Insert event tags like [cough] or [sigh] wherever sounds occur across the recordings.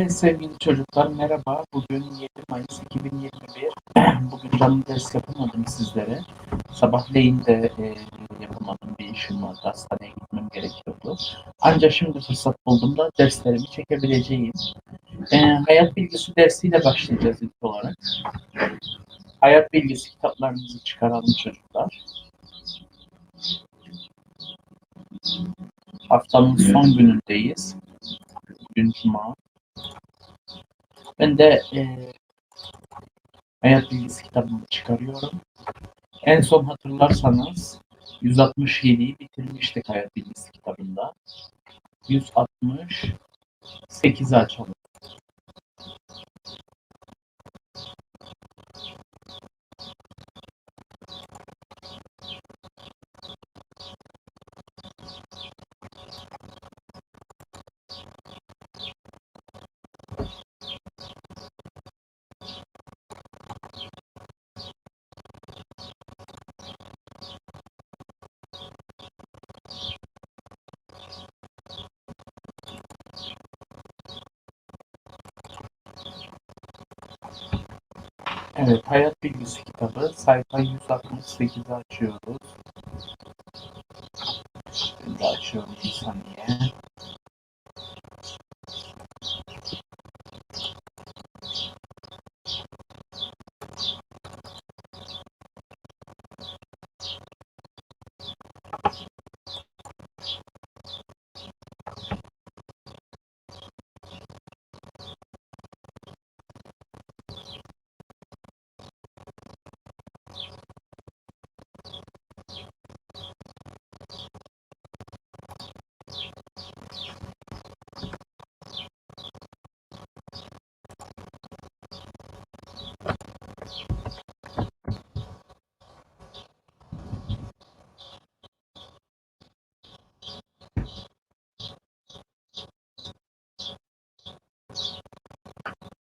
Evet sevgili çocuklar merhaba. Bugün 7 Mayıs 2021. [clears throat] Bugün canlı ders yapamadım sizlere. Sabahleyin de e, yapamadım bir işim vardı. Hastaneye gitmem gerekiyordu. Ancak şimdi fırsat bulduğumda derslerimi çekebileceğim. E, hayat bilgisi dersiyle başlayacağız ilk olarak. Hayat bilgisi kitaplarınızı çıkaralım çocuklar. Haftanın son günündeyiz. Bugün Cuma. Ben de e, hayat bilgisi kitabımı çıkarıyorum. En son hatırlarsanız 167'yi bitirmiştik hayat bilgisi kitabında. 168'i açalım. Evet, Hayat Bilgisi kitabı sayfa 168'i açıyoruz. Şimdi açıyorum bir saniye.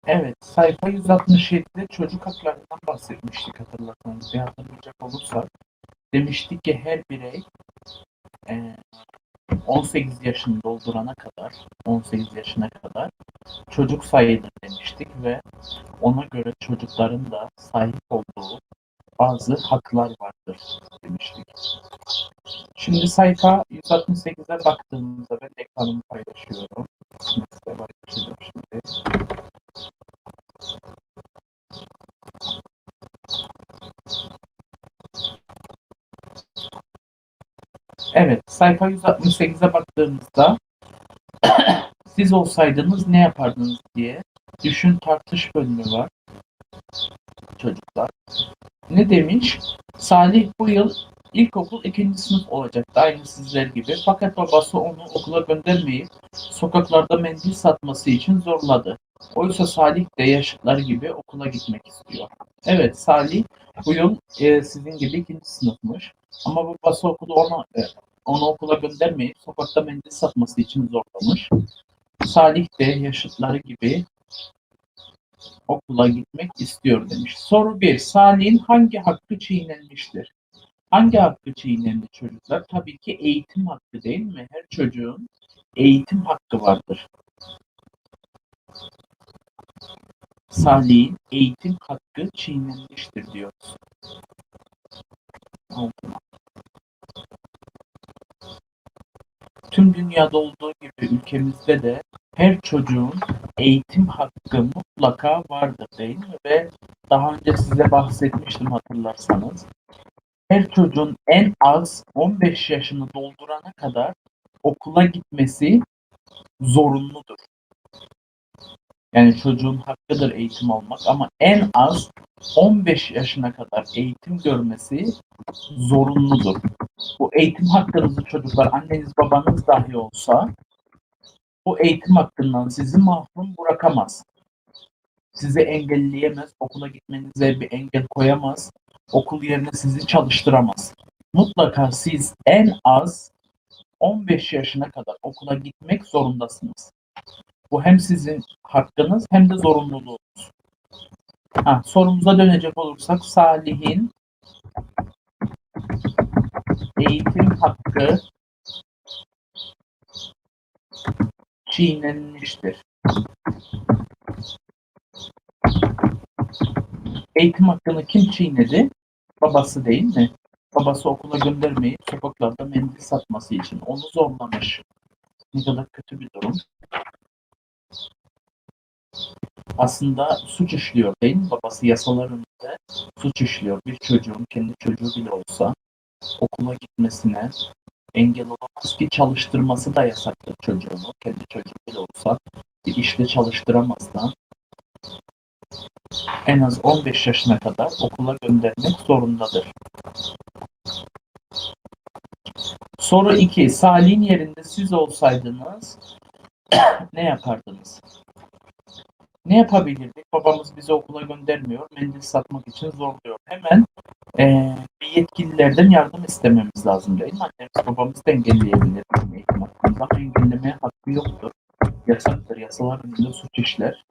Evet, sayfa 167'de çocuk haklarından bahsetmiştik hatırlarsanız. Bir hatırlayacak olursak. Demiştik ki her birey e, 18 yaşını doldurana kadar, 18 yaşına kadar çocuk sayılır demiştik ve ona göre çocukların da sahip olduğu bazı haklar vardır demiştik. Şimdi sayfa 168'e baktığımızda ben ekranımı paylaşıyorum. Size paylaşacağım şimdi. Evet, sayfa 168'e baktığımızda [coughs] siz olsaydınız ne yapardınız diye düşün tartış bölümü var çocuklar. Ne demiş? Salih bu yıl ilkokul ikinci sınıf olacaktı aynı sizler gibi. Fakat babası onu okula göndermeyip sokaklarda mendil satması için zorladı. Oysa Salih de yaşıtları gibi okula gitmek istiyor. Evet Salih bu yıl e, sizin gibi ikinci sınıfmış. Ama babası okulu ona e, onu okula göndermeyip sokakta mendil satması için zorlamış. Salih de yaşıtları gibi okula gitmek istiyor demiş. Soru 1. Salih'in hangi hakkı çiğnenmiştir? Hangi hakkı çiğnendi çocuklar? Tabii ki eğitim hakkı değil mi? Her çocuğun eğitim hakkı vardır. Salih'in eğitim hakkı çiğnenmiştir diyoruz. Tüm dünyada olduğu gibi ülkemizde de her çocuğun eğitim hakkı mutlaka vardır değil mi? Ve daha önce size bahsetmiştim hatırlarsanız. Her çocuğun en az 15 yaşını doldurana kadar okula gitmesi zorunludur. Yani çocuğun hakkıdır eğitim almak ama en az 15 yaşına kadar eğitim görmesi zorunludur. Bu eğitim hakkınızı çocuklar anneniz babanız dahi olsa bu eğitim hakkından sizi mahrum bırakamaz. Sizi engelleyemez, okula gitmenize bir engel koyamaz, okul yerine sizi çalıştıramaz. Mutlaka siz en az 15 yaşına kadar okula gitmek zorundasınız. Bu hem sizin hakkınız hem de zorunluluğunuz. Ha, sorumuza dönecek olursak Salih'in eğitim hakkı çiğnenmiştir. Eğitim hakkını kim çiğnedi? Babası değil mi? Babası okula göndermeyip sokaklarda mendil satması için onu zorlamış. Ne kadar kötü bir durum. Aslında suç işliyor değil? Babası yasalar önünde suç işliyor. Bir çocuğun kendi çocuğu bile olsa okula gitmesine engel olamaz ki çalıştırması da yasaktır çocuğunu. Kendi çocuğu bile olsa bir işte çalıştıramaz da en az 15 yaşına kadar okula göndermek zorundadır. Soru 2. Salih'in yerinde siz olsaydınız [clears throat] ne yapardınız? Ne yapabilirdik? Babamız bizi okula göndermiyor. Mendil satmak için zorluyor. Hemen eee, bir yetkililerden yardım istememiz lazım değil mi? Annemiz babamız da engelleyebilir eğitim hakkımızı ama engellemeye hakkı yoktur. Yasaktır. Yasalar önünde suç işler.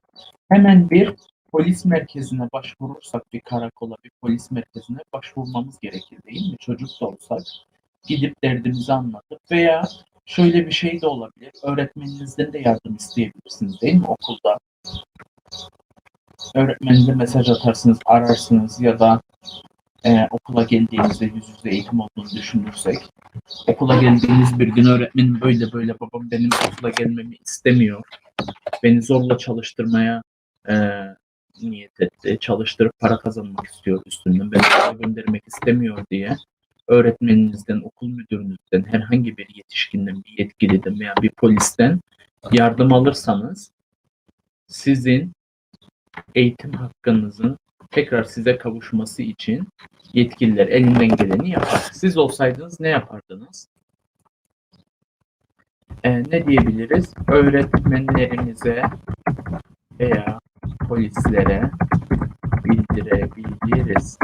Hemen bir polis merkezine başvurursak bir karakola, bir polis merkezine başvurmamız gerekir değil mi? Çocuk da olsak gidip derdimizi anlatıp veya şöyle bir şey de olabilir. Öğretmeninizden de yardım isteyebilirsiniz değil mi okulda? Öğretmeninize mesaj atarsınız, ararsınız ya da e, okula geldiğinizde yüz yüze eğitim olduğunu düşünürsek okula geldiğiniz bir gün öğretmenim böyle böyle babam benim okula gelmemi istemiyor. Beni zorla çalıştırmaya e, niyet etti. Çalıştırıp para kazanmak istiyor üstünden. Beni okula göndermek istemiyor diye öğretmeninizden, okul müdürünüzden, herhangi bir yetişkinden, bir yetkiliden veya bir polisten yardım alırsanız sizin eğitim hakkınızın tekrar size kavuşması için yetkililer elinden geleni yapar. Siz olsaydınız ne yapardınız? Ee, ne diyebiliriz? Öğretmenlerinize veya polislere bildirebiliriz.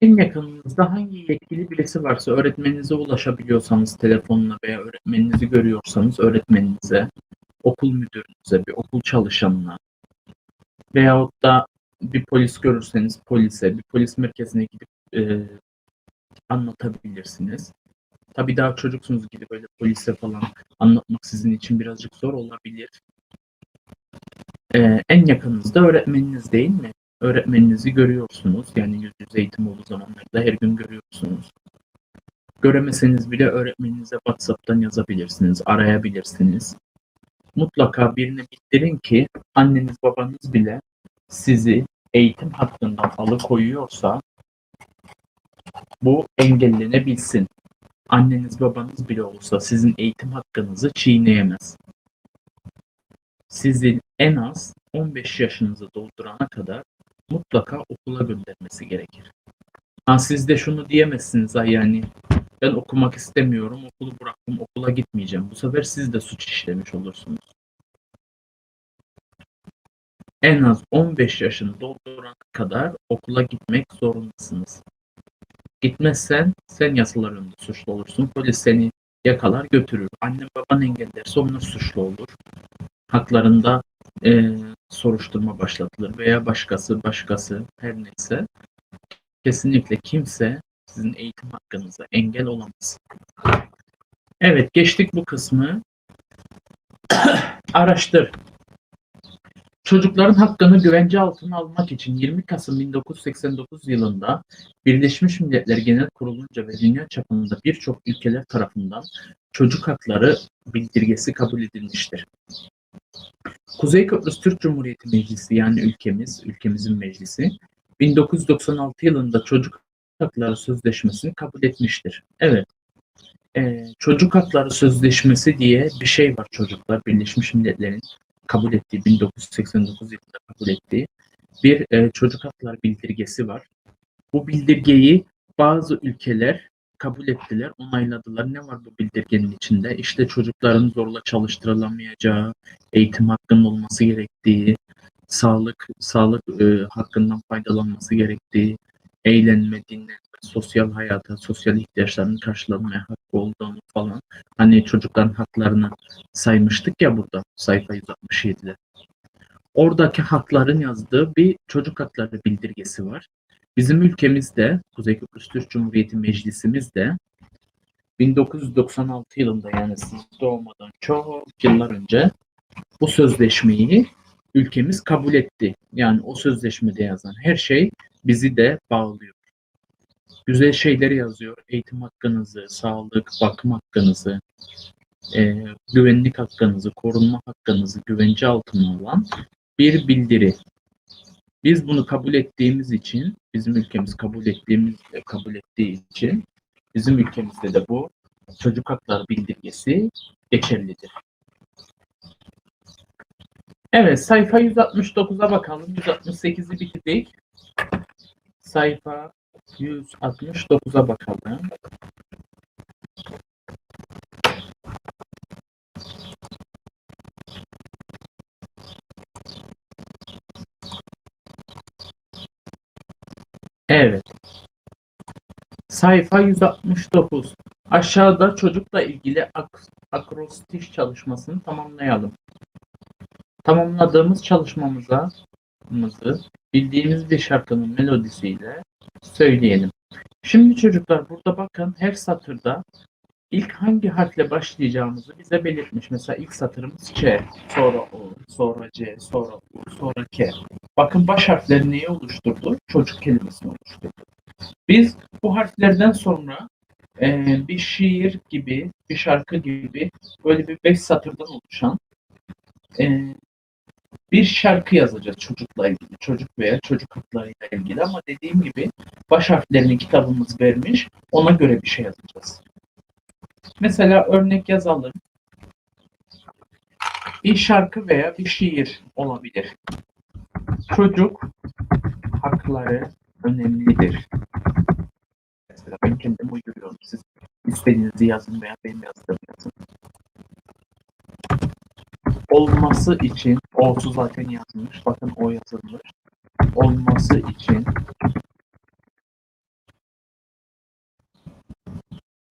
En yakınınızda hangi yetkili birisi varsa öğretmeninize ulaşabiliyorsanız telefonla veya öğretmeninizi görüyorsanız öğretmeninize, okul müdürünüze, bir okul çalışanına veyahut da bir polis görürseniz polise, bir polis merkezine gidip e, anlatabilirsiniz. Tabii daha çocuksunuz gidip böyle polise falan anlatmak sizin için birazcık zor olabilir. E, en yakınınızda öğretmeniniz değil mi? öğretmeninizi görüyorsunuz. Yani yüz yüze eğitim olduğu zamanlarda her gün görüyorsunuz. Göremeseniz bile öğretmeninize WhatsApp'tan yazabilirsiniz, arayabilirsiniz. Mutlaka birine bildirin ki anneniz babanız bile sizi eğitim hakkından alıkoyuyorsa bu engellenebilsin. Anneniz babanız bile olsa sizin eğitim hakkınızı çiğneyemez. Sizin en az 15 yaşınızı doldurana kadar mutlaka okula göndermesi gerekir. Ha, siz de şunu diyemezsiniz ha yani ben okumak istemiyorum, okulu bıraktım, okula gitmeyeceğim. Bu sefer siz de suç işlemiş olursunuz. En az 15 yaşını doldurana kadar okula gitmek zorundasınız. Gitmezsen sen yasalar önünde suçlu olursun. Polis seni yakalar götürür. Anne baban engellerse onlar suçlu olur. Haklarında e, soruşturma başlatılır veya başkası başkası her neyse kesinlikle kimse sizin eğitim hakkınıza engel olamaz. Evet geçtik bu kısmı. [clears throat] Araştır. Çocukların hakkını güvence altına almak için 20 Kasım 1989 yılında Birleşmiş Milletler Genel Kurulu'nca ve dünya çapında birçok ülkeler tarafından çocuk hakları bildirgesi kabul edilmiştir. Kuzey Kıbrıs Türk Cumhuriyeti Meclisi yani ülkemiz, ülkemizin meclisi 1996 yılında Çocuk Hakları Sözleşmesi'ni kabul etmiştir. Evet, e, Çocuk Hakları Sözleşmesi diye bir şey var çocuklar. Birleşmiş Milletler'in kabul ettiği, 1989 yılında kabul ettiği bir e, çocuk hakları bildirgesi var. Bu bildirgeyi bazı ülkeler kabul ettiler, onayladılar. Ne var bu bildirgenin içinde? İşte çocukların zorla çalıştırılamayacağı, eğitim hakkının olması gerektiği, sağlık sağlık e, hakkından faydalanması gerektiği, eğlenme, dinlenme, sosyal hayata, sosyal ihtiyaçlarının karşılanmaya hakkı olduğunu falan. Hani çocukların haklarını saymıştık ya burada sayfa 167'de. Oradaki hakların yazdığı bir çocuk hakları bildirgesi var. Bizim ülkemizde, Kuzey Kıbrıs Türk Cumhuriyeti Meclisimizde 1996 yılında yani siz doğmadan çok yıllar önce bu sözleşmeyi ülkemiz kabul etti. Yani o sözleşmede yazan her şey bizi de bağlıyor. Güzel şeyleri yazıyor. Eğitim hakkınızı, sağlık, bakım hakkınızı, e, güvenlik hakkınızı, korunma hakkınızı güvence altına alan bir bildiri. Biz bunu kabul ettiğimiz için, bizim ülkemiz kabul ettiğimiz kabul ettiği için bizim ülkemizde de bu çocuk hakları bildirgesi geçerlidir. Evet, sayfa 169'a bakalım. 168'i bitirdik. Sayfa 169'a bakalım. Evet. Sayfa 169. Aşağıda çocukla ilgili ak- akrostiş çalışmasını tamamlayalım. Tamamladığımız çalışmamıza bildiğimiz bir şarkının melodisiyle söyleyelim. Şimdi çocuklar burada bakın her satırda ilk hangi harfle başlayacağımızı bize belirtmiş. Mesela ilk satırımız Ç, sonra O, sonra C, sonra U, sonra K. Bakın baş harfleri neyi oluşturdu? Çocuk kelimesini oluşturdu. Biz bu harflerden sonra e, bir şiir gibi, bir şarkı gibi böyle bir beş satırdan oluşan e, bir şarkı yazacağız çocukla ilgili. Çocuk veya çocuk haklarıyla ilgili ama dediğim gibi baş harflerini kitabımız vermiş. Ona göre bir şey yazacağız. Mesela örnek yazalım. Bir şarkı veya bir şiir olabilir. Çocuk hakları önemlidir. Mesela ben kendim uyduruyorum. Siz istediğinizi yazın veya benim yazdığımı yazın. Olması için, olsu zaten yazılmış. Bakın o yazılmış. Olması için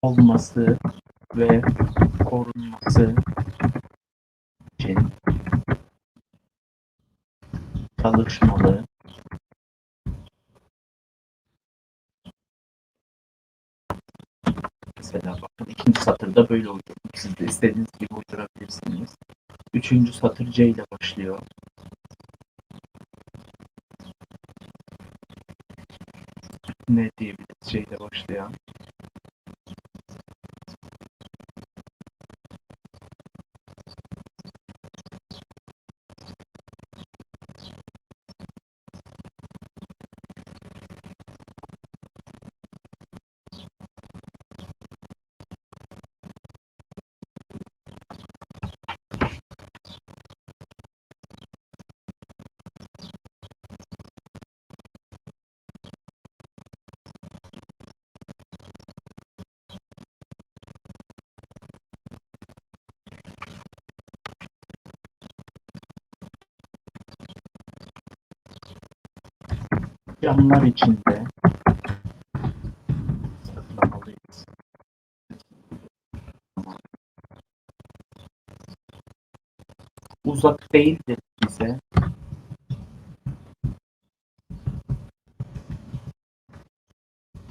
olması ve korunması için çalışmalı Mesela bakın ikinci satırda böyle uydurdum. Siz de istediğiniz gibi uydurabilirsiniz. Üçüncü satır C ile başlıyor. Ne diyebiliriz C ile başlayan? Yanlar içinde. Uzak değildir bize.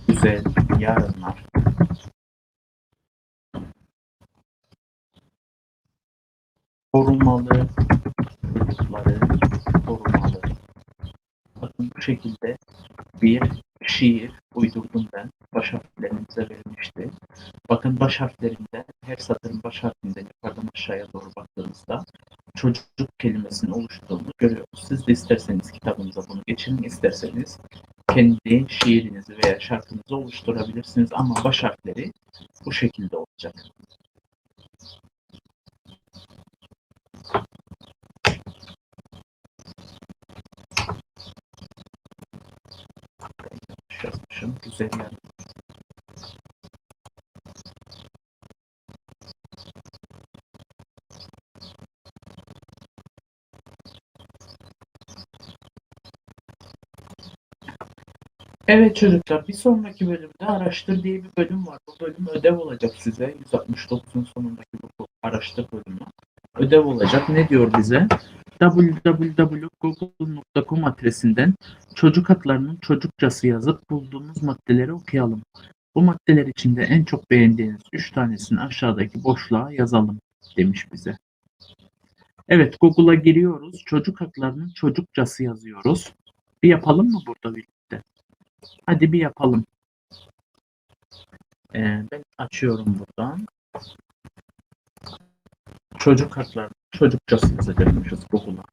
Güzel yarınlar. Şekilde bir şiir uydurdum ben. Baş harflerimize verilmişti. Bakın baş harflerinde her satırın baş harfinde yukarıdan aşağıya doğru baktığınızda çocuk kelimesinin oluştuğunu görüyoruz. Siz de isterseniz kitabınıza bunu geçirin, isterseniz kendi şiirinizi veya şarkınızı oluşturabilirsiniz ama baş harfleri bu şekilde olacak. Yazmışım. Güzel yani. Evet çocuklar bir sonraki bölümde araştır diye bir bölüm var. Bu bölüm ödev olacak size. 169'un sonundaki bu araştır bölümü. Ödev olacak. Ne diyor bize? www.google.com adresinden çocuk haklarının çocukçası yazıp bulduğumuz maddeleri okuyalım. Bu maddeler içinde en çok beğendiğiniz 3 tanesini aşağıdaki boşluğa yazalım demiş bize. Evet Google'a giriyoruz. Çocuk haklarının çocukçası yazıyoruz. Bir yapalım mı burada birlikte? Hadi bir yapalım. Ee, ben açıyorum buradan. Çocuk hakları çocukçası yazacakmışız Google'a.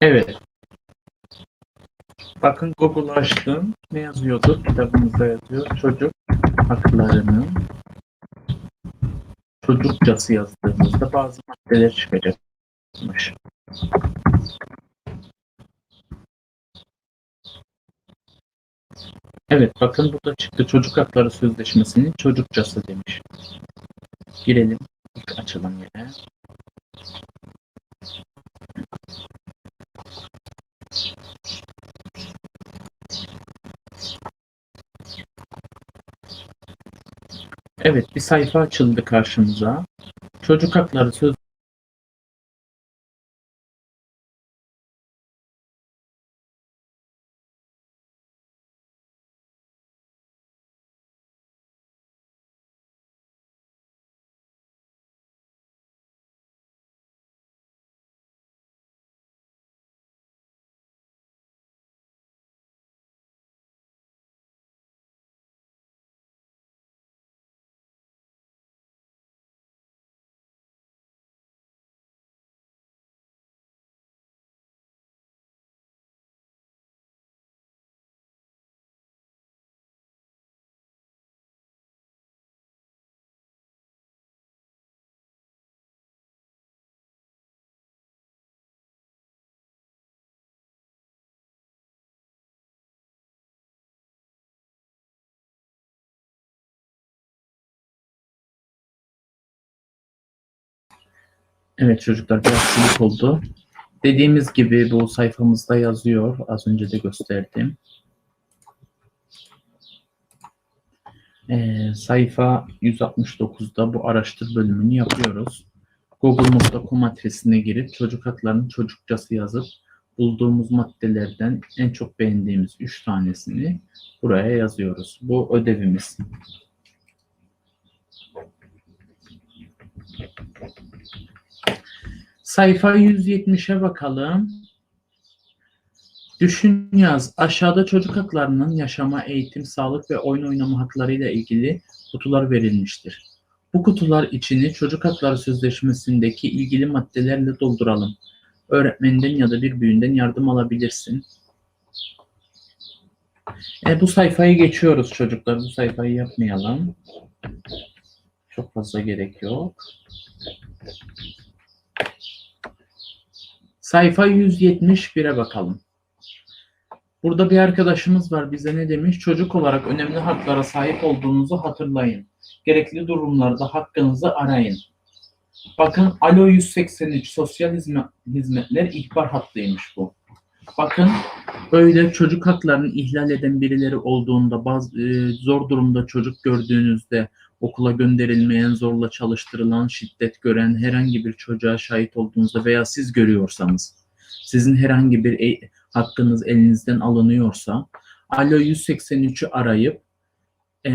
Evet. Bakın Google açtım. Ne yazıyordu? Kitabımızda yazıyor. Çocuk haklarının çocukçası yazdığımızda bazı maddeler çıkacakmış. Evet bakın burada çıktı. Çocuk Hakları Sözleşmesi'nin çocukçası demiş. Girelim. İlk açalım yine. Evet bir sayfa açıldı karşımıza. Çocuk Hakları Söz Evet çocuklar bir aksilik oldu. Dediğimiz gibi bu sayfamızda yazıyor. Az önce de gösterdim. Ee, sayfa 169'da bu araştır bölümünü yapıyoruz. Google.com adresine girip çocuk haklarının çocukçası yazıp bulduğumuz maddelerden en çok beğendiğimiz 3 tanesini buraya yazıyoruz. Bu ödevimiz. Sayfa 170'e bakalım. Düşün yaz. Aşağıda çocuk haklarının yaşama, eğitim, sağlık ve oyun oynama haklarıyla ilgili kutular verilmiştir. Bu kutular içini Çocuk Hakları Sözleşmesi'ndeki ilgili maddelerle dolduralım. Öğretmeninden ya da bir büyüğünden yardım alabilirsin. E, bu sayfayı geçiyoruz çocuklar. Bu sayfayı yapmayalım. Çok fazla gerek yok. Sayfa 171'e bakalım. Burada bir arkadaşımız var. Bize ne demiş? Çocuk olarak önemli haklara sahip olduğunuzu hatırlayın. Gerekli durumlarda hakkınızı arayın. Bakın Alo 183 Sosyal Hizmet, Hizmetler ihbar hattıymış bu. Bakın böyle çocuk haklarını ihlal eden birileri olduğunda bazı e, zor durumda çocuk gördüğünüzde okula gönderilmeyen, zorla çalıştırılan, şiddet gören herhangi bir çocuğa şahit olduğunuzda veya siz görüyorsanız, sizin herhangi bir e- hakkınız elinizden alınıyorsa, Alo 183'ü arayıp e,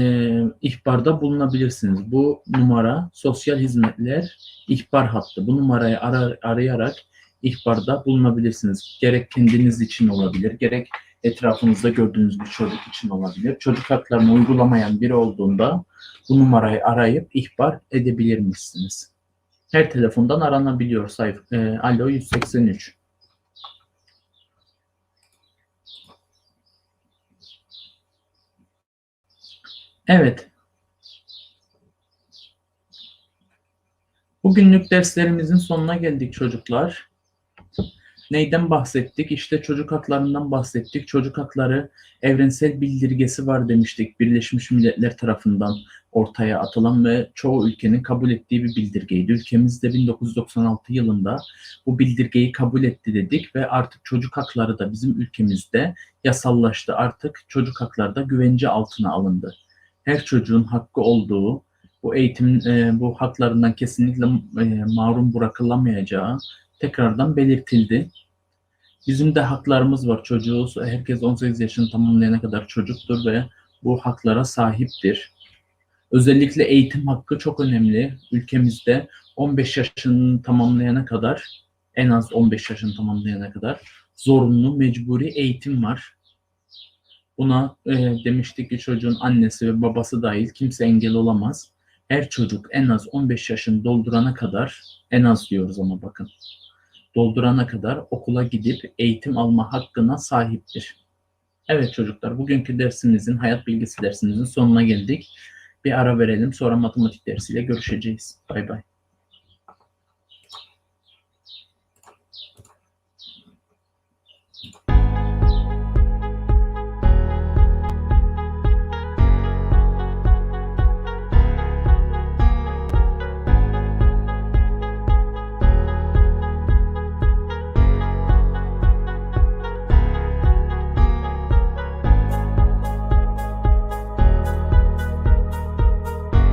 ihbarda bulunabilirsiniz. Bu numara Sosyal Hizmetler ihbar hattı. Bu numarayı ara, arayarak ihbarda bulunabilirsiniz. Gerek kendiniz için olabilir, gerek etrafınızda gördüğünüz bir çocuk için olabilir. Çocuk haklarını uygulamayan biri olduğunda bu numarayı arayıp ihbar edebilirmişsiniz. Her telefondan aranabiliyor sayfa. E, Alo 183. Evet. Bugünlük derslerimizin sonuna geldik çocuklar. Neyden bahsettik? İşte çocuk haklarından bahsettik. Çocuk hakları evrensel bildirgesi var demiştik. Birleşmiş Milletler tarafından ortaya atılan ve çoğu ülkenin kabul ettiği bir bildirgeydi. Ülkemiz de 1996 yılında bu bildirgeyi kabul etti dedik ve artık çocuk hakları da bizim ülkemizde yasallaştı. Artık çocuk hakları da güvence altına alındı. Her çocuğun hakkı olduğu bu eğitim e, bu haklarından kesinlikle e, mahrum bırakılamayacağı tekrardan belirtildi. Bizim de haklarımız var çocuğuz. Herkes 18 yaşını tamamlayana kadar çocuktur ve bu haklara sahiptir. Özellikle eğitim hakkı çok önemli. Ülkemizde 15 yaşını tamamlayana kadar, en az 15 yaşını tamamlayana kadar zorunlu mecburi eğitim var. Buna e, demiştik ki çocuğun annesi ve babası dahil kimse engel olamaz. Her çocuk en az 15 yaşını doldurana kadar, en az diyoruz ama bakın, doldurana kadar okula gidip eğitim alma hakkına sahiptir. Evet çocuklar, bugünkü dersimizin, hayat bilgisi dersimizin sonuna geldik. Bir ara verelim, sonra matematik dersiyle görüşeceğiz. Bay bay.